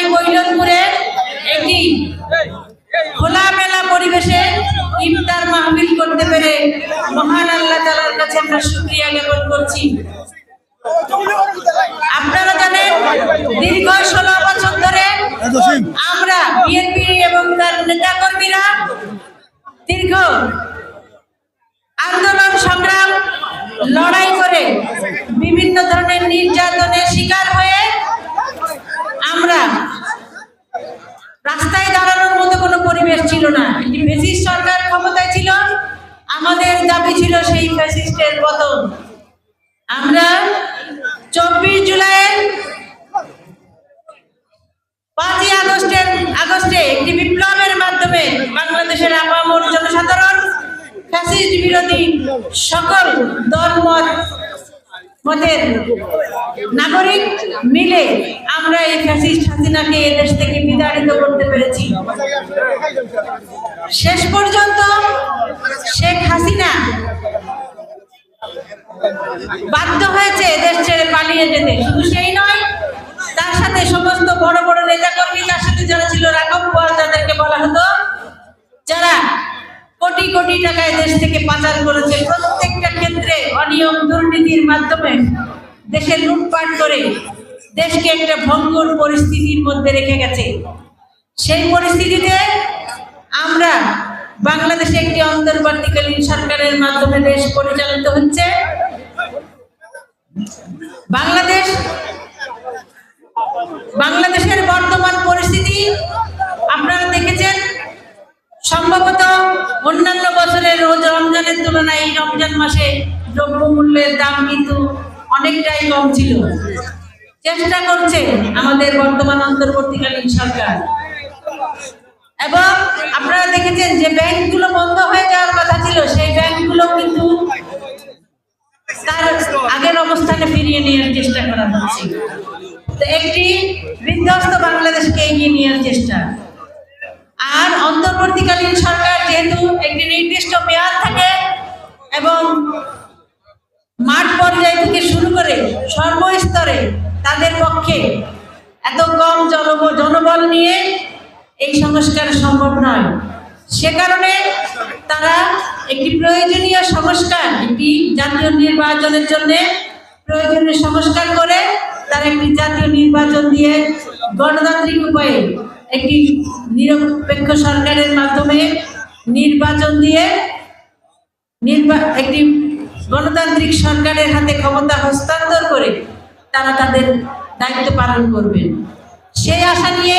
এই বৈলনপুরে একটি খোলামেলা পরিবেশে ইফতার মাহফিল করতে পেরে মহান আল্লাহ তালার কাছে আমরা শুক্রিয়া জ্ঞাপন করছি। আপনারা জানেন, দীর্ঘ ষোলো বছর ধরে আমরা বিএনপি এবং তার নেতাকর্মীরা দীর্ঘ আন্দোলন, সংগ্রাম, লড়াই করে বিভিন্ন ধরনের নির্যাতনের শিকার হয়ে আমাদের দাবি ছিল সেই ফ্যাসিস্টের পতন। আমরা চব্বিশ জুলাই পাঁচই আগস্টের আগস্টে একটি বিপ্লবের মাধ্যমে বাংলাদেশের আপামর জনসাধারণ ফ্যাসিস্ট বিরোধী সকল দলমত মতের নাগরিক মিলে আমরা এই ফ্যাসিস্ট হাসিনাকে এদেশ থেকে বিতাড়িত করতে পেরেছি। শেষ পর্যন্ত হাসিনা। বাধ্য হয়েছে দেশ ছেড়ে পালিয়ে যেতে। শুধু সেই নয়, তার সাথে সমস্ত বড় বড় নেতাকর্মী, তার সাথে যারা ছিল রাঘব বোয়াল তাদেরকে বলা হতো, যারা কোটি কোটি টাকায় দেশ থেকে পাচার করেছে। প্রত্যেকটা ক্ষেত্রে অনিয়ম দুর্নীতির মাধ্যমে দেশে লুটপাট করে দেশকে একটা ভঙ্গুর পরিস্থিতির মধ্যে রেখে গেছে। সেই পরিস্থিতিতে আমরা বাংলাদেশে একটি অন্তর্বর্তীকালীন সরকারের মাধ্যমে দেশ পরিচালিত হচ্ছে। বাংলাদেশ, বাংলাদেশের বর্তমান পরিস্থিতি, আপনারা দেখেছেন, সম্ভবত অন্যান্য বছরের রমজানের তুলনায় এই রমজান মাসে দ্রব্যমূল্যের দাম কিন্তু অনেকটাই কম ছিল। চেষ্টা করছে আমাদের বর্তমান অন্তর্বর্তীকালীন সরকার। এবং আপনারা দেখেছেন যে অবস্থানে ফিরিয়ে নেওয়ার চেষ্টা করা হচ্ছে। তো একটি বিধ্বস্ত বাংলাদেশকে এগিয়ে নেওয়ার চেষ্টা। আর অন্তর্বর্তীকালীন সরকার যেহেতু একটি নির্দিষ্ট মেয়াদ থাকে এবং মাঠ পর্যায় থেকে শুরু করে সর্বস্তরে তাদের পক্ষে এত কম জনব জনবল নিয়ে এই সংস্কার সম্ভব নয়। সে কারণে তারা একটি প্রয়োজনীয় সংস্কার, একটি জাতীয় নির্বাচনের জন্য প্রয়োজনীয় সংস্কার করে তারা একটি জাতীয় নির্বাচন দিয়ে গণতান্ত্রিক উপায়ে একটি নিরপেক্ষ সরকারের মাধ্যমে নির্বাচন দিয়ে নির্বা, একটি গণতান্ত্রিক সরকারের হাতে ক্ষমতা হস্তান্তর করে তারা তাদের দায়িত্ব পালন করবেন। সেই আশা নিয়ে